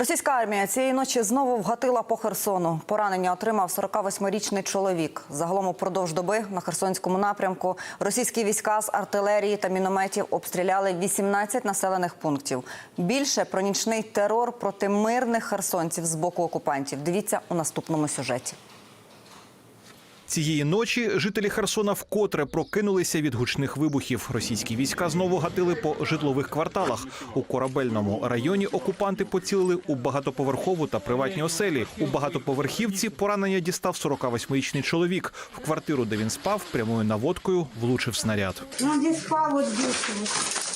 Російська армія цієї ночі знову вгатила по Херсону. Поранення отримав 48-річний чоловік. Загалом упродовж доби на Херсонському напрямку російські війська з артилерії та мінометів обстріляли 18 населених пунктів. Більше про нічний терор проти мирних херсонців з боку окупантів. Дивіться у наступному сюжеті. Цієї ночі жителі Херсона вкотре прокинулися від гучних вибухів. Російські війська знову гатили по житлових кварталах. У корабельному районі окупанти поцілили у багатоповерхову та приватні оселі. У багатоповерхівці поранення дістав 48-річний чоловік. В квартиру, де він спав, прямою наводкою влучив снаряд. Ну, спал, вот здесь вот.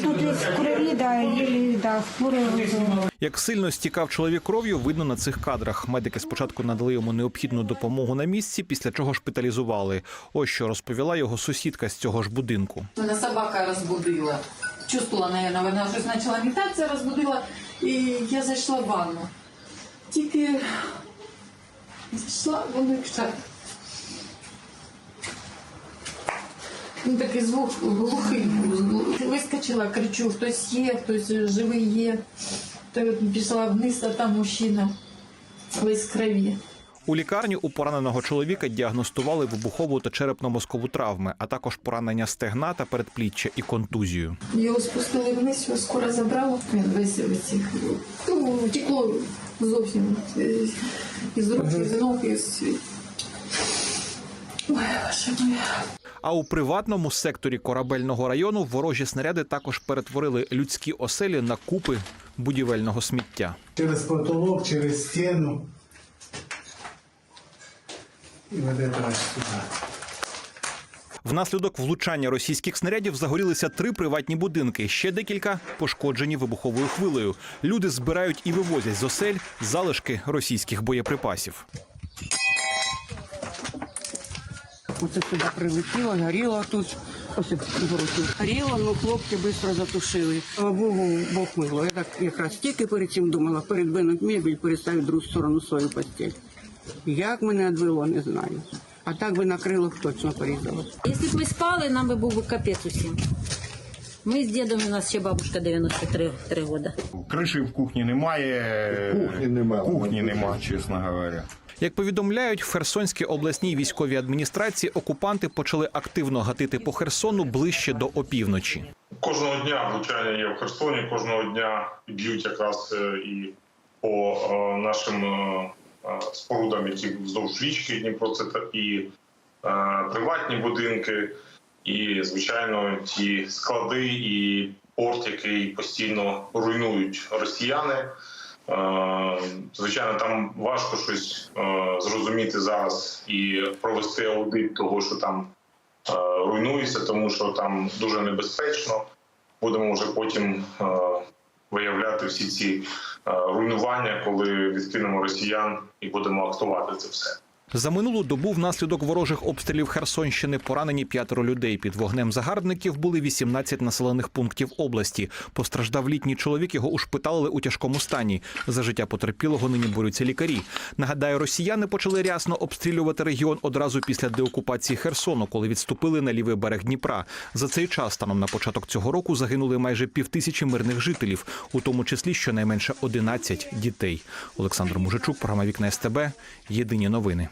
Ну, то есть в крови, да, еле, да, хмурый был. Як сильно стікав чоловік кров'ю, видно на цих кадрах. Медики спочатку надали йому необхідну допомогу на місці, після чого шпиталізували. Ось що розповіла його сусідка з цього ж будинку. Мене собака розбудила. Чувствувала, наверное, вона щось почала метатися, розбудила, і я зайшла в ванну. Тільки зайшла, воно як шар. Ну, такий звук глухий. Вискочила, кричу, хтось є, хтось живий є. Та пішла вниз, а там мужчина весь в крові. У лікарні у пораненого чоловіка діагностували вибухову та черепно-мозкову травми, а також поранення стегна та передпліччя і контузію. Його спустили вниз, його скоро забрало. Він весь в цих, ну, текло зовсім е, із рук, із ног, із... Ой, боже моя. А у приватному секторі корабельного району ворожі снаряди також перетворили людські оселі на купи будівельного сміття. через потолок, через стену. І аж. Внаслідок влучання російських снарядів загорілися три приватні будинки. Ще декілька пошкоджені вибуховою хвилею. Люди збирають і вивозять з осель залишки російських боєприпасів. Оце сюди прилетіло, горіло тут. Ось горохи. Горіло, ну хлопці швидко затушили. Слава Богу, Бог мило. Я так якраз тільки перед цим думала, передвинуть мебель, переставить другу сторону свою постель. Як мене відвело, не знаю. А так би накрило, крилах точно порізало. Якщо б ми спали, нам би був капець усім. Ми з дідом, у нас ще бабушка 93 три роки. Криші в кухні немає. Кухні немає. Кухні немає, чесно говоря. Як повідомляють, в Херсонській обласній військовій адміністрації окупанти почали активно гатити по Херсону ближче до опівночі. Кожного дня влучання є в Херсоні, кожного дня б'ють якраз е, і по е, нашим е, спорудам, які вздовж річки Дніпро, це і приватні будинки, і, звичайно, ті склади і порт, який постійно руйнують росіяни. Е, Звичайно, там важко щось е, зрозуміти зараз і провести аудит того, що там е, руйнується, тому що там дуже небезпечно. Будемо вже потім виявляти всі ці руйнування, коли відкинемо росіян і будемо актувати це все. За минулу добу внаслідок ворожих обстрілів Херсонщини поранені п'ятеро людей. Під вогнем загарбників були 18 населених пунктів області. Постраждав літній чоловік. Його ушпиталили у тяжкому стані. За життя потерпілого нині борються лікарі. Нагадаю, росіяни почали рясно обстрілювати регіон одразу після деокупації Херсону, коли відступили на лівий берег Дніпра. За цей час, станом на початок цього року, загинули майже півтисячі мирних жителів, у тому числі щонайменше 11 дітей. Олександр Мужичук, програма Вікна СТБ. Єдині новини.